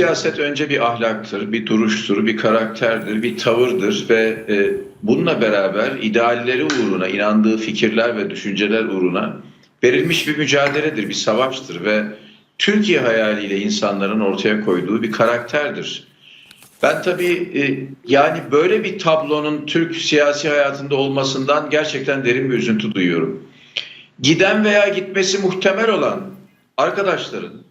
siyaset önce bir ahlaktır, bir duruştur, bir karakterdir, bir tavırdır ve e, bununla beraber idealleri uğruna, inandığı fikirler ve düşünceler uğruna verilmiş bir mücadeledir, bir savaştır ve Türkiye hayaliyle insanların ortaya koyduğu bir karakterdir. Ben tabii e, yani böyle bir tablonun Türk siyasi hayatında olmasından gerçekten derin bir üzüntü duyuyorum. Giden veya gitmesi muhtemel olan arkadaşların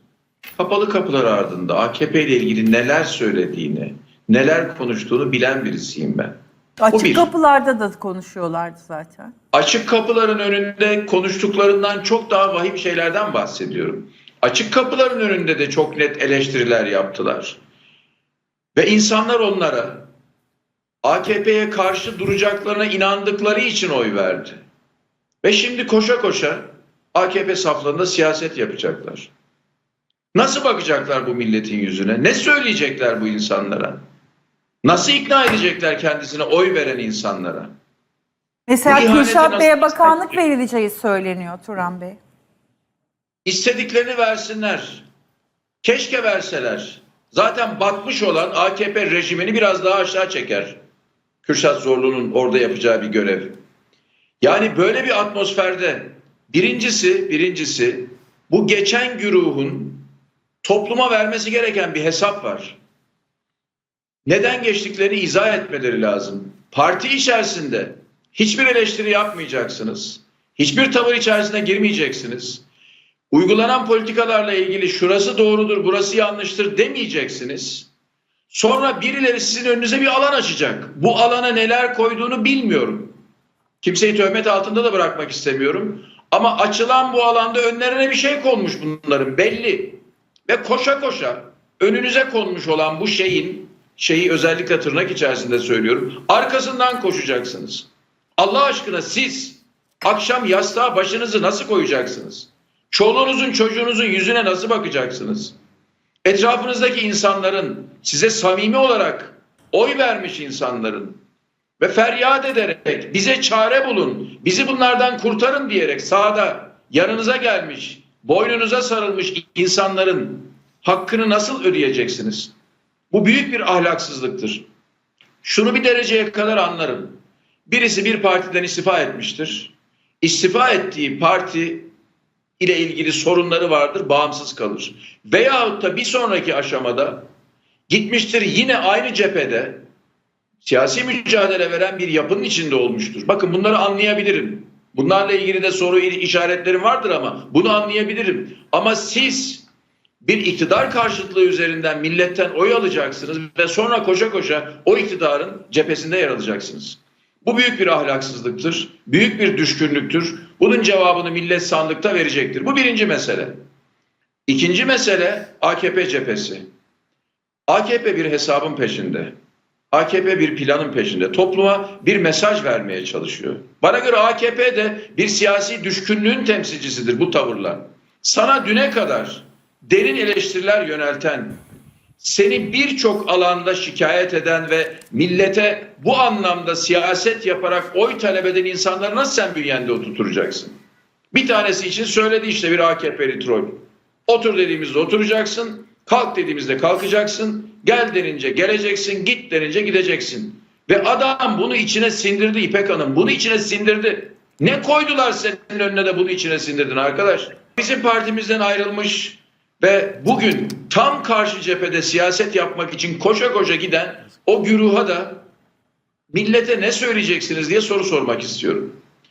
kapalı kapılar ardında AKP ile ilgili neler söylediğini, neler konuştuğunu bilen birisiyim ben. Açık bir. kapılarda da konuşuyorlardı zaten. Açık kapıların önünde konuştuklarından çok daha vahim şeylerden bahsediyorum. Açık kapıların önünde de çok net eleştiriler yaptılar. Ve insanlar onlara AKP'ye karşı duracaklarına inandıkları için oy verdi. Ve şimdi koşa koşa AKP saflarında siyaset yapacaklar. Nasıl bakacaklar bu milletin yüzüne? Ne söyleyecekler bu insanlara? Nasıl ikna edecekler kendisine oy veren insanlara? Mesela Kürşat Bey'e bakanlık verileceği söyleniyor Turan Bey. İstediklerini versinler. Keşke verseler. Zaten batmış olan AKP rejimini biraz daha aşağı çeker. Kürşat Zorlu'nun orada yapacağı bir görev. Yani böyle bir atmosferde birincisi, birincisi bu geçen güruhun topluma vermesi gereken bir hesap var. Neden geçtiklerini izah etmeleri lazım. Parti içerisinde hiçbir eleştiri yapmayacaksınız. Hiçbir tavır içerisine girmeyeceksiniz. Uygulanan politikalarla ilgili şurası doğrudur, burası yanlıştır demeyeceksiniz. Sonra birileri sizin önünüze bir alan açacak. Bu alana neler koyduğunu bilmiyorum. Kimseyi töhmet altında da bırakmak istemiyorum. Ama açılan bu alanda önlerine bir şey konmuş bunların belli. Ve koşa koşa önünüze konmuş olan bu şeyin, şeyi özellikle tırnak içerisinde söylüyorum, arkasından koşacaksınız. Allah aşkına siz akşam yastığa başınızı nasıl koyacaksınız? Çoluğunuzun çocuğunuzun yüzüne nasıl bakacaksınız? Etrafınızdaki insanların size samimi olarak oy vermiş insanların ve feryat ederek bize çare bulun, bizi bunlardan kurtarın diyerek sağda yanınıza gelmiş, boynunuza sarılmış insanların hakkını nasıl ödeyeceksiniz? Bu büyük bir ahlaksızlıktır. Şunu bir dereceye kadar anlarım. Birisi bir partiden istifa etmiştir. İstifa ettiği parti ile ilgili sorunları vardır, bağımsız kalır. Veyahut da bir sonraki aşamada gitmiştir yine aynı cephede siyasi mücadele veren bir yapının içinde olmuştur. Bakın bunları anlayabilirim. Bunlarla ilgili de soru işaretlerim vardır ama bunu anlayabilirim. Ama siz bir iktidar karşıtlığı üzerinden milletten oy alacaksınız ve sonra koşa koşa o iktidarın cephesinde yer alacaksınız. Bu büyük bir ahlaksızlıktır, büyük bir düşkünlüktür. Bunun cevabını millet sandıkta verecektir. Bu birinci mesele. İkinci mesele AKP cephesi. AKP bir hesabın peşinde. AKP bir planın peşinde. Topluma bir mesaj vermeye çalışıyor. Bana göre AKP de bir siyasi düşkünlüğün temsilcisidir bu tavırla. Sana düne kadar derin eleştiriler yönelten, seni birçok alanda şikayet eden ve millete bu anlamda siyaset yaparak oy talep eden insanları nasıl sen bünyende oturtacaksın? Bir tanesi için söyledi işte bir AKP'li troll. Otur dediğimizde oturacaksın, kalk dediğimizde kalkacaksın, gel denince geleceksin, git denince gideceksin. Ve adam bunu içine sindirdi İpek Hanım, bunu içine sindirdi. Ne koydular senin önüne de bunu içine sindirdin arkadaş? Bizim partimizden ayrılmış ve bugün tam karşı cephede siyaset yapmak için koşa koşa giden o güruha da millete ne söyleyeceksiniz diye soru sormak istiyorum.